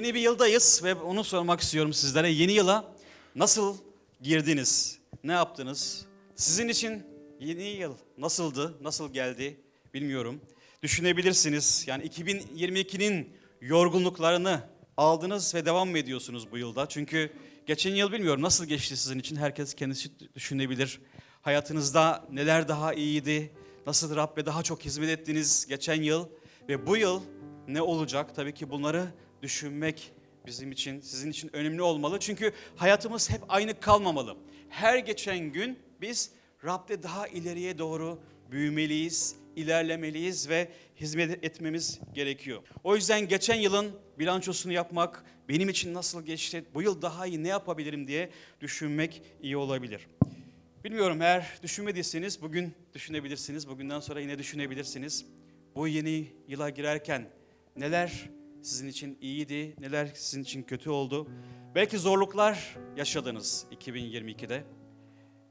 Yeni bir yıldayız ve onu sormak istiyorum sizlere. Yeni yıla nasıl girdiniz? Ne yaptınız? Sizin için yeni yıl nasıldı? Nasıl geldi? Bilmiyorum. Düşünebilirsiniz. Yani 2022'nin yorgunluklarını aldınız ve devam mı ediyorsunuz bu yılda? Çünkü geçen yıl bilmiyorum nasıl geçti sizin için. Herkes kendisi düşünebilir. Hayatınızda neler daha iyiydi? Nasıl Rabbe daha çok hizmet ettiniz geçen yıl? Ve bu yıl ne olacak? Tabii ki bunları düşünmek bizim için, sizin için önemli olmalı. Çünkü hayatımız hep aynı kalmamalı. Her geçen gün biz Rab'de daha ileriye doğru büyümeliyiz, ilerlemeliyiz ve hizmet etmemiz gerekiyor. O yüzden geçen yılın bilançosunu yapmak, benim için nasıl geçti, bu yıl daha iyi ne yapabilirim diye düşünmek iyi olabilir. Bilmiyorum eğer düşünmediyseniz bugün düşünebilirsiniz. Bugünden sonra yine düşünebilirsiniz. Bu yeni yıla girerken neler sizin için iyiydi, neler sizin için kötü oldu? Belki zorluklar yaşadınız 2022'de.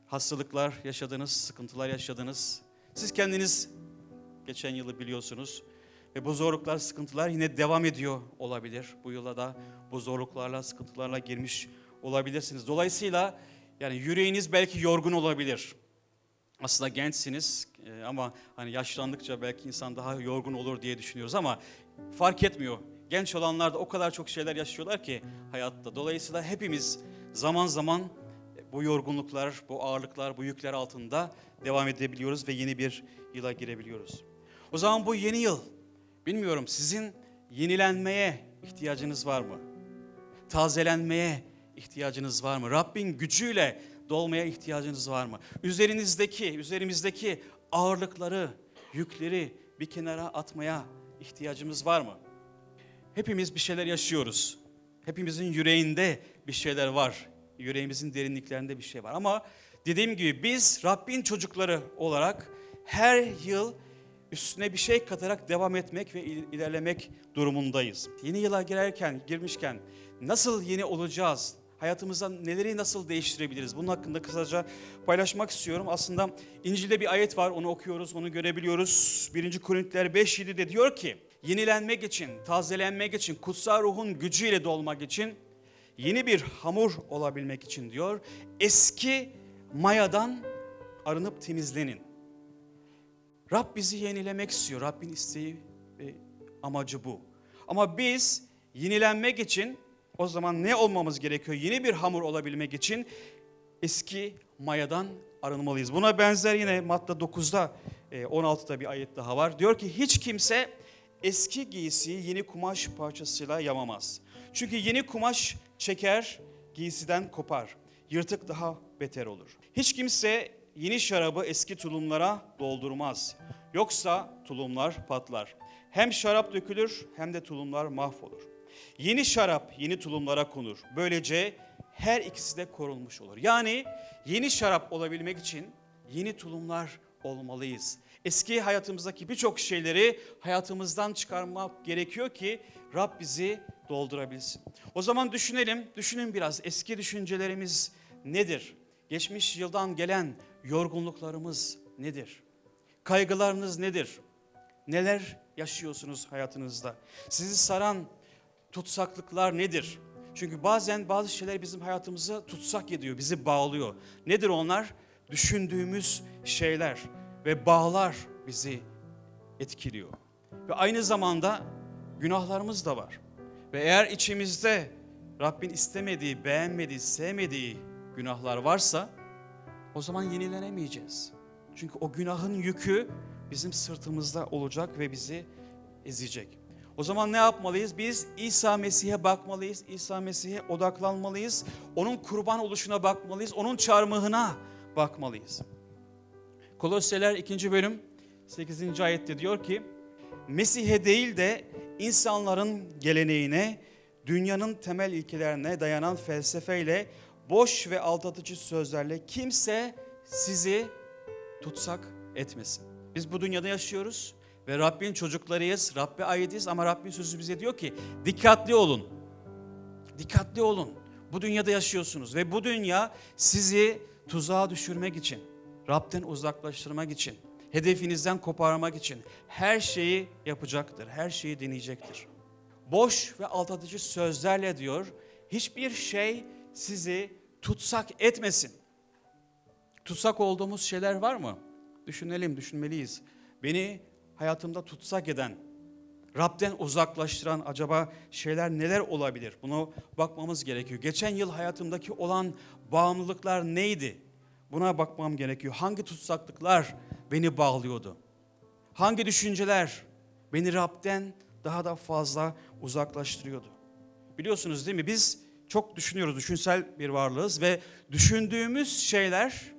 Hastalıklar yaşadınız, sıkıntılar yaşadınız. Siz kendiniz geçen yılı biliyorsunuz. Ve bu zorluklar, sıkıntılar yine devam ediyor olabilir. Bu yıla da bu zorluklarla, sıkıntılarla girmiş olabilirsiniz. Dolayısıyla yani yüreğiniz belki yorgun olabilir. Aslında gençsiniz e, ama hani yaşlandıkça belki insan daha yorgun olur diye düşünüyoruz ama fark etmiyor. Genç olanlar da o kadar çok şeyler yaşıyorlar ki hayatta. Dolayısıyla hepimiz zaman zaman bu yorgunluklar, bu ağırlıklar, bu yükler altında devam edebiliyoruz ve yeni bir yıla girebiliyoruz. O zaman bu yeni yıl, bilmiyorum sizin yenilenmeye ihtiyacınız var mı? Tazelenmeye ihtiyacınız var mı? Rabbin gücüyle dolmaya ihtiyacınız var mı? Üzerinizdeki, üzerimizdeki ağırlıkları, yükleri bir kenara atmaya ihtiyacımız var mı? Hepimiz bir şeyler yaşıyoruz. Hepimizin yüreğinde bir şeyler var. Yüreğimizin derinliklerinde bir şey var. Ama dediğim gibi biz Rabbin çocukları olarak her yıl üstüne bir şey katarak devam etmek ve il- ilerlemek durumundayız. Yeni yıla girerken, girmişken nasıl yeni olacağız? Hayatımızda neleri nasıl değiştirebiliriz? Bunun hakkında kısaca paylaşmak istiyorum. Aslında İncil'de bir ayet var, onu okuyoruz, onu görebiliyoruz. 1. Korintiler 5.7'de diyor ki, yenilenmek için, tazelenmek için, kutsal ruhun gücüyle dolmak için, yeni bir hamur olabilmek için diyor, eski mayadan arınıp temizlenin. Rab bizi yenilemek istiyor. Rabbin isteği ve amacı bu. Ama biz yenilenmek için o zaman ne olmamız gerekiyor? Yeni bir hamur olabilmek için eski mayadan arınmalıyız. Buna benzer yine Matta 9'da e, 16'da bir ayet daha var. Diyor ki hiç kimse eski giysiyi yeni kumaş parçasıyla yamamaz. Çünkü yeni kumaş çeker, giysiden kopar. Yırtık daha beter olur. Hiç kimse yeni şarabı eski tulumlara doldurmaz. Yoksa tulumlar patlar. Hem şarap dökülür hem de tulumlar mahvolur. Yeni şarap yeni tulumlara konur. Böylece her ikisi de korunmuş olur. Yani yeni şarap olabilmek için yeni tulumlar olmalıyız. Eski hayatımızdaki birçok şeyleri hayatımızdan çıkarmak gerekiyor ki Rab bizi doldurabilsin. O zaman düşünelim, düşünün biraz eski düşüncelerimiz nedir? Geçmiş yıldan gelen yorgunluklarımız nedir? Kaygılarınız nedir? Neler yaşıyorsunuz hayatınızda? Sizi saran tutsaklıklar nedir? Çünkü bazen bazı şeyler bizim hayatımıza tutsak ediyor, bizi bağlıyor. Nedir onlar? Düşündüğümüz şeyler ve bağlar bizi etkiliyor. Ve aynı zamanda günahlarımız da var. Ve eğer içimizde Rabbin istemediği, beğenmediği, sevmediği günahlar varsa o zaman yenilenemeyeceğiz. Çünkü o günahın yükü bizim sırtımızda olacak ve bizi ezecek. O zaman ne yapmalıyız? Biz İsa Mesih'e bakmalıyız. İsa Mesih'e odaklanmalıyız. Onun kurban oluşuna bakmalıyız. Onun çarmıhına bakmalıyız. Kolosyalar 2. bölüm 8. ayette diyor ki Mesih'e değil de insanların geleneğine, dünyanın temel ilkelerine dayanan felsefeyle, boş ve aldatıcı sözlerle kimse sizi tutsak etmesin. Biz bu dünyada yaşıyoruz ve Rabbin çocuklarıyız, Rabbe aitiz ama Rabbin sözü bize diyor ki dikkatli olun. Dikkatli olun. Bu dünyada yaşıyorsunuz ve bu dünya sizi tuzağa düşürmek için, Rab'den uzaklaştırmak için, hedefinizden koparmak için her şeyi yapacaktır, her şeyi deneyecektir. boş ve aldatıcı sözlerle diyor, hiçbir şey sizi tutsak etmesin. Tutsak olduğumuz şeyler var mı? Düşünelim, düşünmeliyiz. Beni hayatımda tutsak eden, Rab'den uzaklaştıran acaba şeyler neler olabilir? Bunu bakmamız gerekiyor. Geçen yıl hayatımdaki olan bağımlılıklar neydi? Buna bakmam gerekiyor. Hangi tutsaklıklar beni bağlıyordu? Hangi düşünceler beni Rab'den daha da fazla uzaklaştırıyordu? Biliyorsunuz değil mi? Biz çok düşünüyoruz, düşünsel bir varlığız ve düşündüğümüz şeyler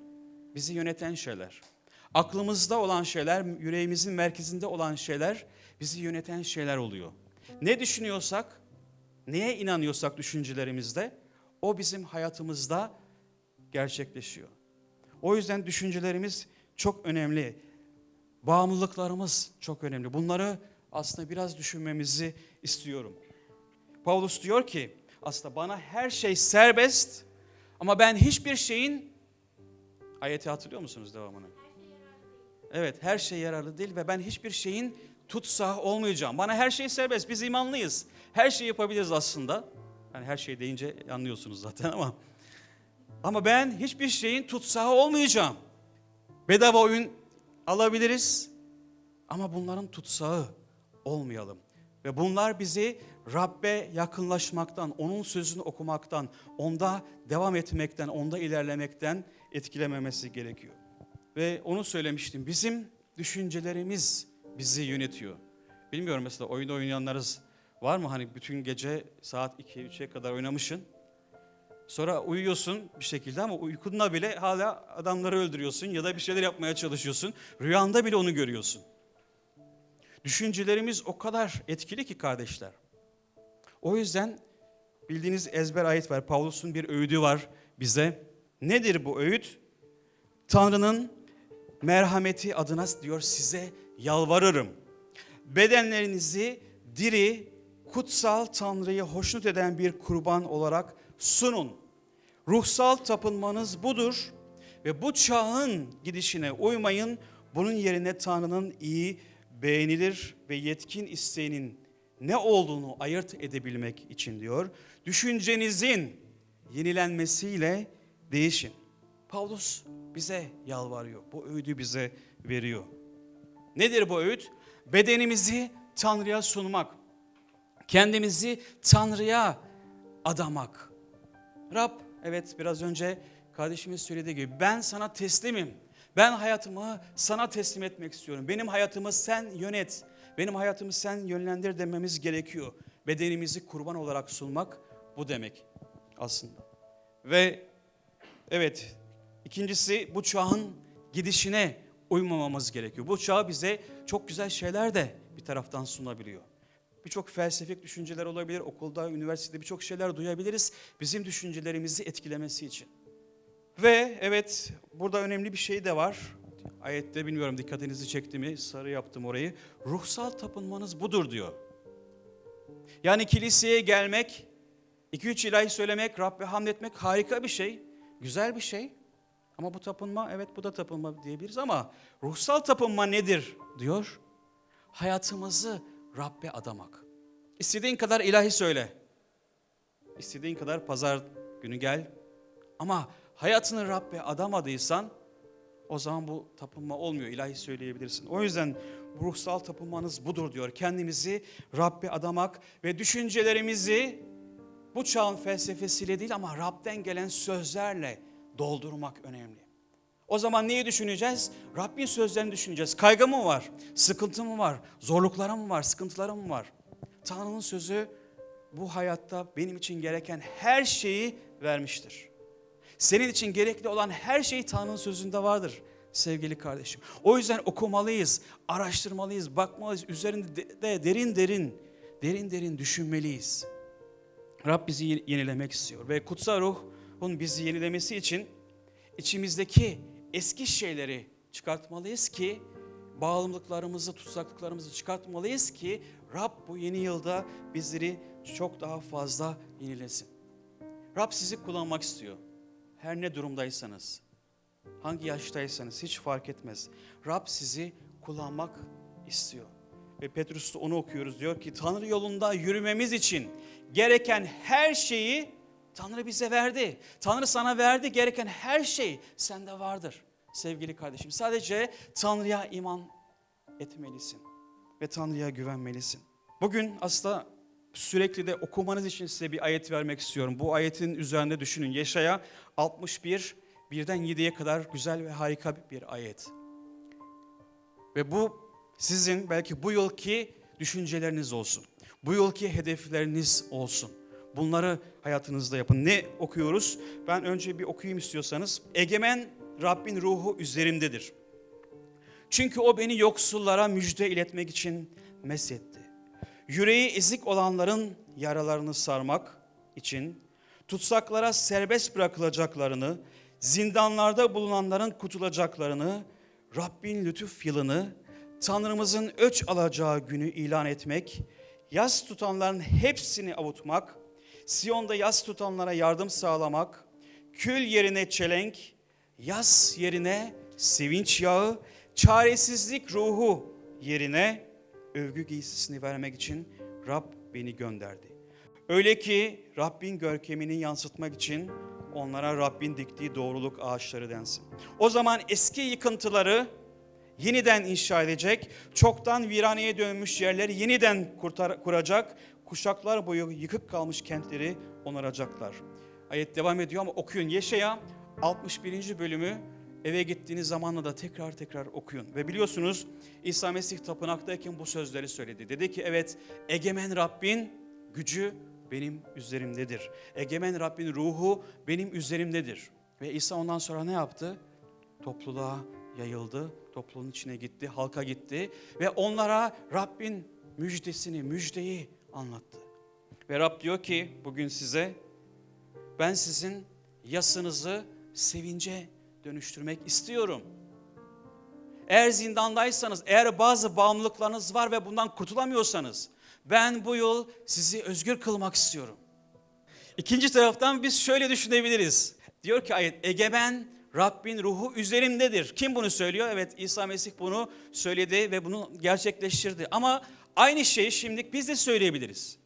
bizi yöneten şeyler. Aklımızda olan şeyler, yüreğimizin merkezinde olan şeyler bizi yöneten şeyler oluyor. Ne düşünüyorsak, neye inanıyorsak düşüncelerimizde o bizim hayatımızda gerçekleşiyor. O yüzden düşüncelerimiz çok önemli. Bağımlılıklarımız çok önemli. Bunları aslında biraz düşünmemizi istiyorum. Paulus diyor ki aslında bana her şey serbest ama ben hiçbir şeyin ayeti hatırlıyor musunuz devamını? Evet her şey yararlı değil ve ben hiçbir şeyin tutsağı olmayacağım. Bana her şey serbest. Biz imanlıyız. Her şeyi yapabiliriz aslında. Yani her şey deyince anlıyorsunuz zaten ama. Ama ben hiçbir şeyin tutsağı olmayacağım. Bedava oyun alabiliriz. Ama bunların tutsağı olmayalım. Ve bunlar bizi Rabbe yakınlaşmaktan, onun sözünü okumaktan, onda devam etmekten, onda ilerlemekten etkilememesi gerekiyor. Ve onu söylemiştim. Bizim düşüncelerimiz bizi yönetiyor. Bilmiyorum mesela oyun oynayanlarız var mı? Hani bütün gece saat 2'ye 3'e kadar oynamışsın. Sonra uyuyorsun bir şekilde ama uykunda bile hala adamları öldürüyorsun ya da bir şeyler yapmaya çalışıyorsun. Rüyanda bile onu görüyorsun. Düşüncelerimiz o kadar etkili ki kardeşler. O yüzden bildiğiniz ezber ayet var. Pavlus'un bir öğüdü var bize. Nedir bu öğüt? Tanrı'nın merhameti adına diyor size yalvarırım. Bedenlerinizi diri, kutsal Tanrı'yı hoşnut eden bir kurban olarak sunun. Ruhsal tapınmanız budur ve bu çağın gidişine uymayın. Bunun yerine Tanrı'nın iyi, beğenilir ve yetkin isteğinin ne olduğunu ayırt edebilmek için diyor. Düşüncenizin yenilenmesiyle değişin. Paulus bize yalvarıyor. Bu öğüdü bize veriyor. Nedir bu öğüt? Bedenimizi Tanrı'ya sunmak. Kendimizi Tanrı'ya adamak. Rab evet biraz önce kardeşimiz söylediği gibi ben sana teslimim. Ben hayatımı sana teslim etmek istiyorum. Benim hayatımı sen yönet. Benim hayatımı sen yönlendir dememiz gerekiyor. Bedenimizi kurban olarak sunmak bu demek aslında. Ve evet ikincisi bu çağın gidişine uymamamız gerekiyor. Bu çağ bize çok güzel şeyler de bir taraftan sunabiliyor. Birçok felsefik düşünceler olabilir. Okulda, üniversitede birçok şeyler duyabiliriz. Bizim düşüncelerimizi etkilemesi için. Ve evet burada önemli bir şey de var. Ayette bilmiyorum dikkatinizi çekti mi? Sarı yaptım orayı. Ruhsal tapınmanız budur diyor. Yani kiliseye gelmek, iki üç ilahi söylemek, Rabbe hamd etmek harika bir şey. Güzel bir şey. Ama bu tapınma, evet bu da tapınma diyebiliriz ama ruhsal tapınma nedir diyor. Hayatımızı Rabbe adamak. İstediğin kadar ilahi söyle. İstediğin kadar pazar günü gel. Ama hayatını Rabbe adamadıysan o zaman bu tapınma olmuyor. İlahi söyleyebilirsin. O yüzden ruhsal tapınmanız budur diyor. Kendimizi Rabbe adamak ve düşüncelerimizi bu çağın felsefesiyle değil ama Rab'den gelen sözlerle doldurmak önemli. O zaman neyi düşüneceğiz? Rabbin sözlerini düşüneceğiz. Kaygı mı var? Sıkıntı mı var? Zorluklarım mı var? Sıkıntılarım mı var? Tanrı'nın sözü bu hayatta benim için gereken her şeyi vermiştir. Senin için gerekli olan her şey Tanrı'nın sözünde vardır sevgili kardeşim. O yüzden okumalıyız, araştırmalıyız, bakmalıyız. Üzerinde de derin derin, derin derin düşünmeliyiz. Rab bizi yenilemek istiyor ve kutsal ruhun bizi yenilemesi için içimizdeki eski şeyleri çıkartmalıyız ki bağımlılıklarımızı, tutsaklıklarımızı çıkartmalıyız ki Rab bu yeni yılda bizleri çok daha fazla yenilesin. Rab sizi kullanmak istiyor. Her ne durumdaysanız, hangi yaştaysanız hiç fark etmez. Rab sizi kullanmak istiyor. ve Petrus'ta onu okuyoruz. Diyor ki Tanrı yolunda yürümemiz için gereken her şeyi Tanrı bize verdi. Tanrı sana verdi gereken her şey sende vardır sevgili kardeşim. Sadece Tanrı'ya iman etmelisin ve Tanrı'ya güvenmelisin. Bugün aslında sürekli de okumanız için size bir ayet vermek istiyorum. Bu ayetin üzerinde düşünün. Yeşaya 61, birden 7'ye kadar güzel ve harika bir ayet. Ve bu sizin belki bu yılki düşünceleriniz olsun. Bu yılki hedefleriniz olsun. Bunları hayatınızda yapın. Ne okuyoruz? Ben önce bir okuyayım istiyorsanız. Egemen Rabbin ruhu üzerimdedir. Çünkü o beni yoksullara müjde iletmek için mesetti. Yüreği ezik olanların yaralarını sarmak için, tutsaklara serbest bırakılacaklarını, zindanlarda bulunanların kurtulacaklarını, Rabbin lütuf yılını, Tanrımızın öç alacağı günü ilan etmek, yas tutanların hepsini avutmak, Siyon'da yas tutanlara yardım sağlamak, kül yerine çelenk, yas yerine sevinç yağı, çaresizlik ruhu yerine övgü giysisini vermek için Rab beni gönderdi. Öyle ki Rabbin görkemini yansıtmak için onlara Rabbin diktiği doğruluk ağaçları densin. O zaman eski yıkıntıları yeniden inşa edecek, çoktan viraneye dönmüş yerleri yeniden kurtar, kuracak, kuşaklar boyu yıkık kalmış kentleri onaracaklar. Ayet devam ediyor ama okuyun. Yeşaya 61. bölümü eve gittiğiniz zamanla da tekrar tekrar okuyun. Ve biliyorsunuz İsa Mesih tapınaktayken bu sözleri söyledi. Dedi ki evet egemen Rabbin gücü benim üzerimdedir. Egemen Rabbin ruhu benim üzerimdedir. Ve İsa ondan sonra ne yaptı? Topluluğa yayıldı, topluluğun içine gitti, halka gitti ve onlara Rabbin müjdesini, müjdeyi anlattı. Ve Rab diyor ki bugün size ben sizin yasınızı sevince dönüştürmek istiyorum. Eğer zindandaysanız, eğer bazı bağımlılıklarınız var ve bundan kurtulamıyorsanız ben bu yıl sizi özgür kılmak istiyorum. İkinci taraftan biz şöyle düşünebiliriz. Diyor ki ayet egemen Rabbin ruhu üzerimdedir. Kim bunu söylüyor? Evet İsa Mesih bunu söyledi ve bunu gerçekleştirdi. Ama aynı şeyi şimdi biz de söyleyebiliriz.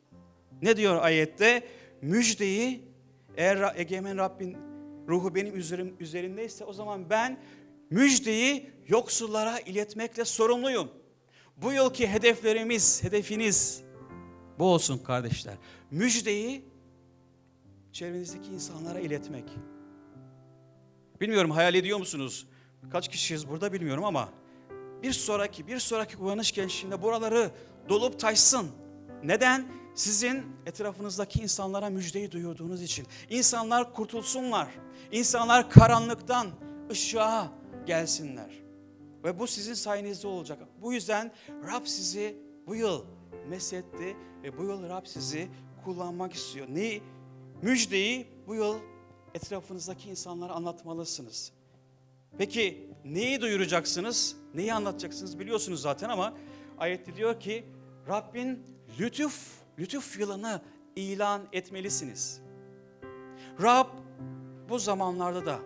Ne diyor ayette? Müjdeyi eğer egemen Rabbin ruhu benim üzerim, üzerimdeyse o zaman ben müjdeyi yoksullara iletmekle sorumluyum. Bu yılki hedeflerimiz, hedefiniz bu olsun kardeşler. Müjdeyi çevrenizdeki insanlara iletmek. Bilmiyorum hayal ediyor musunuz? Kaç kişiyiz burada bilmiyorum ama bir sonraki bir sonraki uyanış gençliğinde buraları dolup taşsın. Neden? Sizin etrafınızdaki insanlara müjdeyi duyurduğunuz için. İnsanlar kurtulsunlar. İnsanlar karanlıktan ışığa gelsinler. Ve bu sizin sayenizde olacak. Bu yüzden Rab sizi bu yıl mesetti ve bu yıl Rab sizi kullanmak istiyor. Ne? Müjdeyi bu yıl etrafınızdaki insanlara anlatmalısınız. Peki neyi duyuracaksınız? Neyi anlatacaksınız biliyorsunuz zaten ama ayette diyor ki Rabbin lütuf, lütuf yılını ilan etmelisiniz. Rab bu zamanlarda da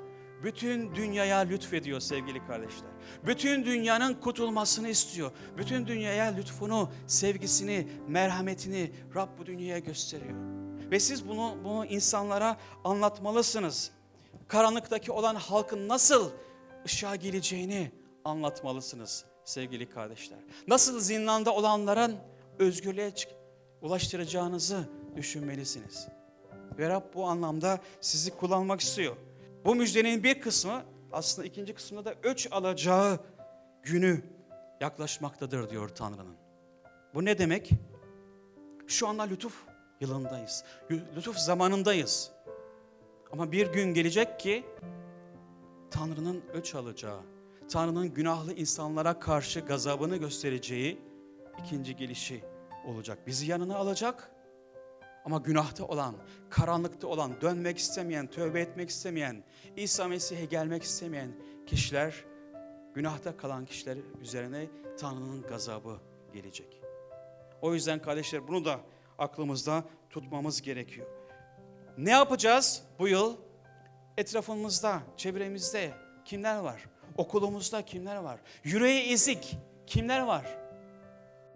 bütün dünyaya lütfediyor sevgili kardeşler. Bütün dünyanın kurtulmasını istiyor. Bütün dünyaya lütfunu, sevgisini, merhametini Rab bu dünyaya gösteriyor. Ve siz bunu, bunu insanlara anlatmalısınız. Karanlıktaki olan halkın nasıl ışığa geleceğini anlatmalısınız sevgili kardeşler. Nasıl zindanda olanların özgürlüğe ulaştıracağınızı düşünmelisiniz. Ve Rab bu anlamda sizi kullanmak istiyor. Bu müjdenin bir kısmı aslında ikinci kısmında da öç alacağı günü yaklaşmaktadır diyor Tanrı'nın. Bu ne demek? Şu anda lütuf yılındayız. Lütuf zamanındayız. Ama bir gün gelecek ki Tanrı'nın öç alacağı, Tanrı'nın günahlı insanlara karşı gazabını göstereceği ikinci gelişi olacak. Bizi yanına alacak ama günahta olan, karanlıkta olan, dönmek istemeyen, tövbe etmek istemeyen, İsa Mesih'e gelmek istemeyen kişiler, günahta kalan kişiler üzerine Tanrı'nın gazabı gelecek. O yüzden kardeşler bunu da aklımızda tutmamız gerekiyor. Ne yapacağız bu yıl? Etrafımızda, çevremizde kimler var? Okulumuzda kimler var? Yüreği ezik kimler var?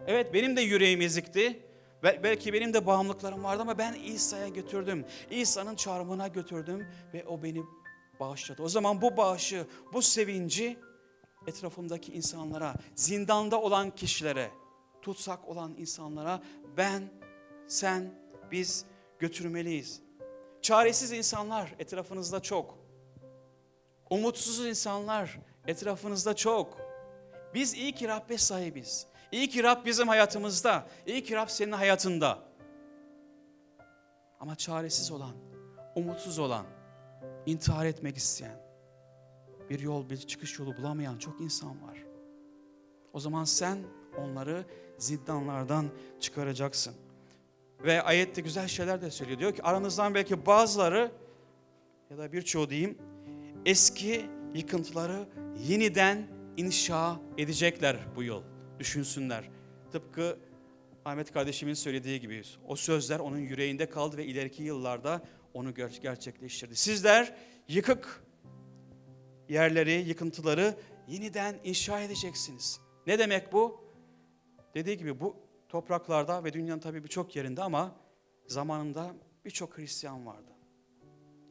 Evet benim de yüreğim ezikti. Bel- Belki benim de bağımlılıklarım vardı ama ben İsa'ya götürdüm. İsa'nın çarmıhına götürdüm ve o beni bağışladı. O zaman bu bağışı, bu sevinci etrafımdaki insanlara, zindanda olan kişilere, tutsak olan insanlara ben, sen, biz götürmeliyiz. Çaresiz insanlar etrafınızda çok. Umutsuz insanlar etrafınızda çok. Biz iyi ki Rabbe sahibiz. İyi ki Rab bizim hayatımızda. İyi ki Rab senin hayatında. Ama çaresiz olan, umutsuz olan, intihar etmek isteyen, bir yol, bir çıkış yolu bulamayan çok insan var. O zaman sen onları zindanlardan çıkaracaksın. Ve ayette güzel şeyler de söylüyor. Diyor ki aranızdan belki bazıları ya da birçoğu diyeyim eski yıkıntıları yeniden inşa edecekler bu yıl. Düşünsünler. Tıpkı Ahmet kardeşimin söylediği gibi o sözler onun yüreğinde kaldı ve ileriki yıllarda onu ger- gerçekleştirdi. Sizler yıkık yerleri, yıkıntıları yeniden inşa edeceksiniz. Ne demek bu? Dediği gibi bu topraklarda ve dünyanın tabii birçok yerinde ama zamanında birçok Hristiyan vardı.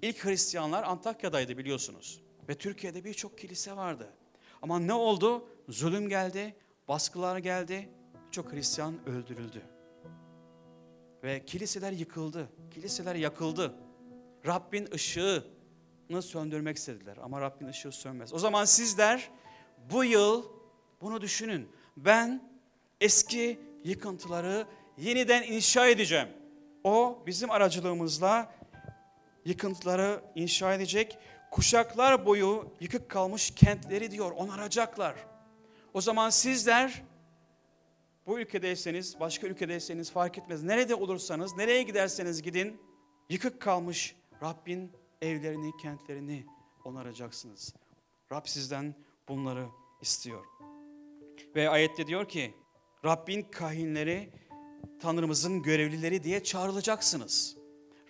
İlk Hristiyanlar Antakya'daydı biliyorsunuz. Ve Türkiye'de birçok kilise vardı. Ama ne oldu? Zulüm geldi, baskılar geldi. Birçok Hristiyan öldürüldü. Ve kiliseler yıkıldı, kiliseler yakıldı. Rabbin ışığını söndürmek istediler ama Rabbin ışığı sönmez. O zaman sizler bu yıl bunu düşünün. Ben eski yıkıntıları yeniden inşa edeceğim. O bizim aracılığımızla yıkıntıları inşa edecek. Kuşaklar boyu yıkık kalmış kentleri diyor onaracaklar. O zaman sizler bu ülkedeyseniz, başka ülkedeyseniz fark etmez. Nerede olursanız, nereye giderseniz gidin, yıkık kalmış Rabbin evlerini, kentlerini onaracaksınız. Rab sizden bunları istiyor. Ve ayette diyor ki, Rabbin kahinleri, Tanrımızın görevlileri diye çağrılacaksınız.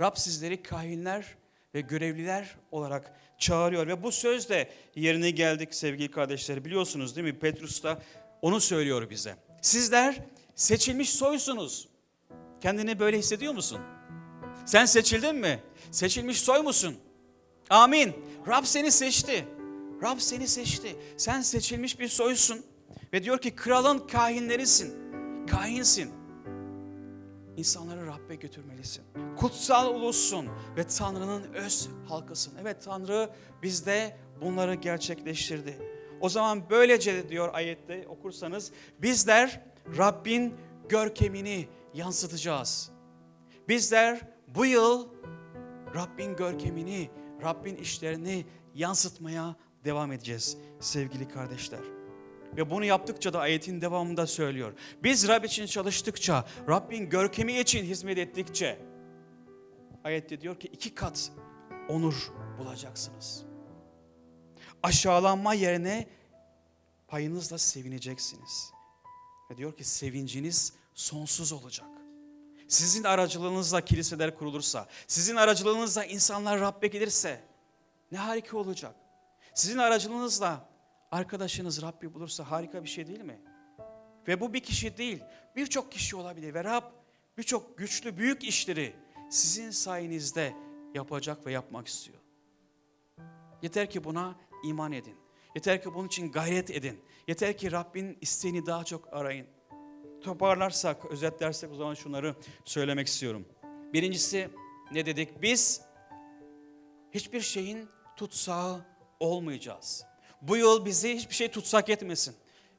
Rab sizleri kahinler ve görevliler olarak çağırıyor ve bu söz de yerine geldik sevgili kardeşler biliyorsunuz değil mi? Petrus da onu söylüyor bize. Sizler seçilmiş soysunuz. Kendini böyle hissediyor musun? Sen seçildin mi? Seçilmiş soy musun? Amin. Rab seni seçti. Rab seni seçti. Sen seçilmiş bir soysun. Ve diyor ki kralın kahinlerisin. Kahinsin. İnsanları Rabbe götürmelisin. Kutsal ulussun ve Tanrı'nın öz halkısın. Evet Tanrı bizde bunları gerçekleştirdi. O zaman böylece diyor ayette okursanız bizler Rabbin görkemini yansıtacağız. Bizler bu yıl Rabbin görkemini, Rabbin işlerini yansıtmaya devam edeceğiz sevgili kardeşler. Ve bunu yaptıkça da ayetin devamında söylüyor. Biz Rab için çalıştıkça, Rabbin görkemi için hizmet ettikçe, ayette diyor ki iki kat onur bulacaksınız. Aşağılanma yerine payınızla sevineceksiniz. Ve diyor ki sevinciniz sonsuz olacak. Sizin aracılığınızla kiliseler kurulursa, sizin aracılığınızla insanlar Rabbe gelirse ne harika olacak. Sizin aracılığınızla arkadaşınız Rabbi bulursa harika bir şey değil mi? Ve bu bir kişi değil, birçok kişi olabilir. Ve Rab birçok güçlü, büyük işleri sizin sayenizde yapacak ve yapmak istiyor. Yeter ki buna iman edin. Yeter ki bunun için gayret edin. Yeter ki Rabbin isteğini daha çok arayın. Toparlarsak, özetlersek o zaman şunları söylemek istiyorum. Birincisi ne dedik? Biz hiçbir şeyin tutsağı olmayacağız. Bu yıl bizi hiçbir şey tutsak etmesin.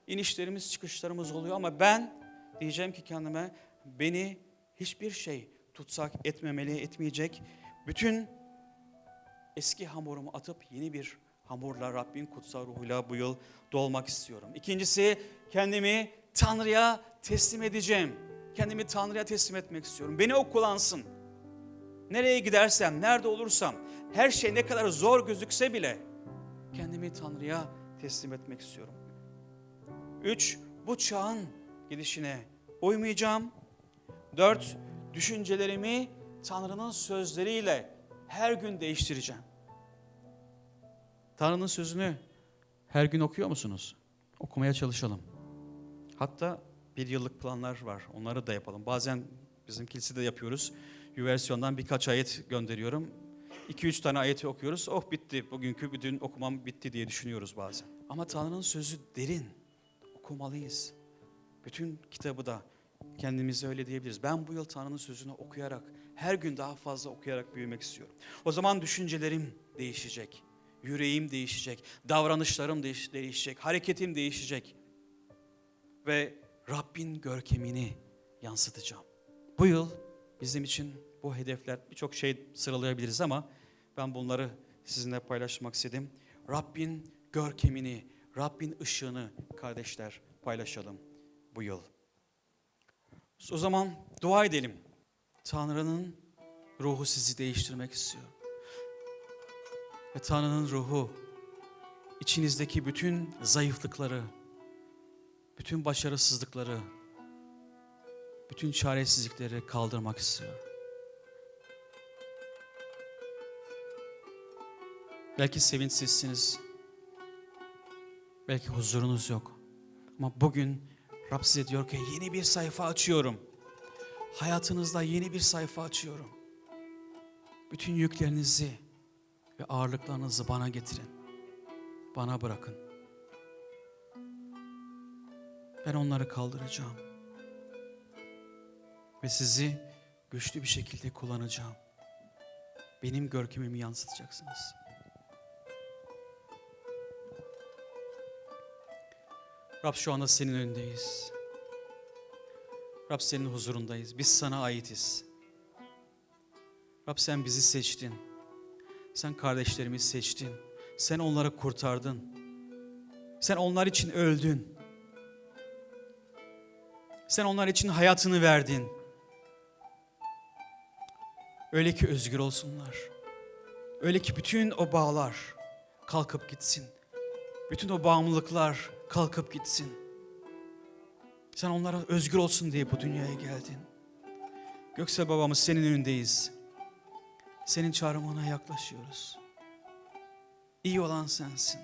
İnişlerimiz çıkışlarımız oluyor ama ben diyeceğim ki kendime beni hiçbir şey tutsak etmemeli, etmeyecek. Bütün eski hamurumu atıp yeni bir hamurla Rabbin kutsal ruhuyla bu yıl dolmak istiyorum. İkincisi kendimi Tanrı'ya teslim edeceğim. Kendimi Tanrı'ya teslim etmek istiyorum. Beni o kullansın. Nereye gidersem, nerede olursam, her şey ne kadar zor gözükse bile kendimi Tanrı'ya teslim etmek istiyorum. Üç, bu çağın gidişine uymayacağım. Dört, düşüncelerimi Tanrı'nın sözleriyle her gün değiştireceğim. Tanrı'nın sözünü her gün okuyor musunuz? Okumaya çalışalım. Hatta bir yıllık planlar var. Onları da yapalım. Bazen bizim kilisede yapıyoruz. Üversiyondan birkaç ayet gönderiyorum. 2-3 tane ayeti okuyoruz. Oh bitti. Bugünkü bütün okumam bitti diye düşünüyoruz bazen. Ama Tanrı'nın sözü derin. Okumalıyız. Bütün kitabı da kendimize öyle diyebiliriz. Ben bu yıl Tanrı'nın sözünü okuyarak, her gün daha fazla okuyarak büyümek istiyorum. O zaman düşüncelerim değişecek. Yüreğim değişecek. Davranışlarım değiş- değişecek. Hareketim değişecek. Ve Rabbin görkemini yansıtacağım. Bu yıl bizim için bu hedefler birçok şey sıralayabiliriz ama ben bunları sizinle paylaşmak istedim. Rabbin görkemini, Rabbin ışığını kardeşler paylaşalım bu yıl. O zaman dua edelim. Tanrı'nın ruhu sizi değiştirmek istiyor. Ve Tanrı'nın ruhu içinizdeki bütün zayıflıkları, bütün başarısızlıkları, bütün çaresizlikleri kaldırmak istiyor. Belki sevinçsizsiniz. Belki huzurunuz yok. Ama bugün Rab size diyor ki yeni bir sayfa açıyorum. Hayatınızda yeni bir sayfa açıyorum. Bütün yüklerinizi ve ağırlıklarınızı bana getirin. Bana bırakın. Ben onları kaldıracağım. Ve sizi güçlü bir şekilde kullanacağım. Benim görkemimi yansıtacaksınız. Rab şu anda senin önündeyiz. Rab senin huzurundayız. Biz sana aitiz. Rab sen bizi seçtin. Sen kardeşlerimizi seçtin. Sen onları kurtardın. Sen onlar için öldün. Sen onlar için hayatını verdin. Öyle ki özgür olsunlar. Öyle ki bütün o bağlar kalkıp gitsin. Bütün o bağımlılıklar kalkıp gitsin. Sen onlara özgür olsun diye bu dünyaya geldin. Göksel babamız senin önündeyiz. Senin çağrımına yaklaşıyoruz. İyi olan sensin.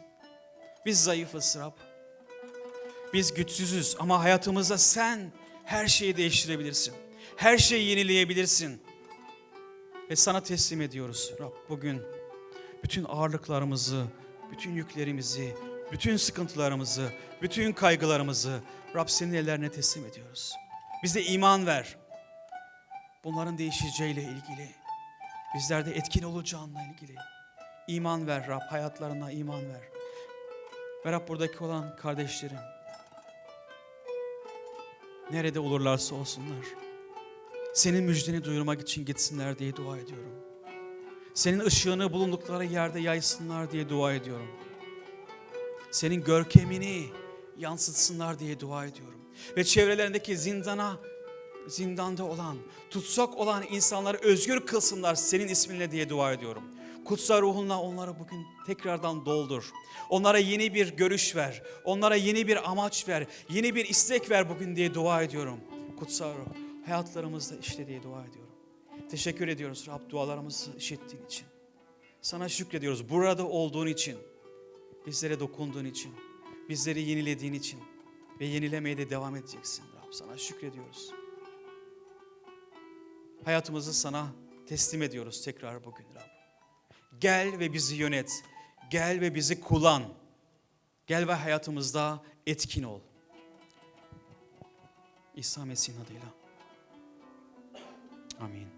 Biz zayıfız Rab. Biz güçsüzüz ama hayatımızda sen her şeyi değiştirebilirsin. Her şeyi yenileyebilirsin. Ve sana teslim ediyoruz Rab bugün. Bütün ağırlıklarımızı, bütün yüklerimizi, bütün sıkıntılarımızı, bütün kaygılarımızı Rab senin ellerine teslim ediyoruz. Bize iman ver. Bunların değişeceğiyle ilgili, bizlerde etkin olacağınla ilgili. iman ver Rab, hayatlarına iman ver. Ve Rab buradaki olan kardeşlerim, nerede olurlarsa olsunlar, senin müjdeni duyurmak için gitsinler diye dua ediyorum. Senin ışığını bulundukları yerde yaysınlar diye dua ediyorum. Senin görkemini yansıtsınlar diye dua ediyorum. Ve çevrelerindeki zindana, zindanda olan, tutsak olan insanları özgür kılsınlar senin isminle diye dua ediyorum. Kutsal ruhunla onları bugün tekrardan doldur. Onlara yeni bir görüş ver. Onlara yeni bir amaç ver. Yeni bir istek ver bugün diye dua ediyorum. Kutsal ruh hayatlarımızda işle diye dua ediyorum. Teşekkür ediyoruz Rab dualarımızı işittiğin için. Sana şükrediyoruz burada olduğun için. Bizlere dokunduğun için. Bizleri yenilediğin için. Ve yenilemeye de devam edeceksin Rab. Sana şükrediyoruz. Hayatımızı sana teslim ediyoruz tekrar bugün Rab. Gel ve bizi yönet. Gel ve bizi kullan. Gel ve hayatımızda etkin ol. İsa Mesih'in adıyla. Amin.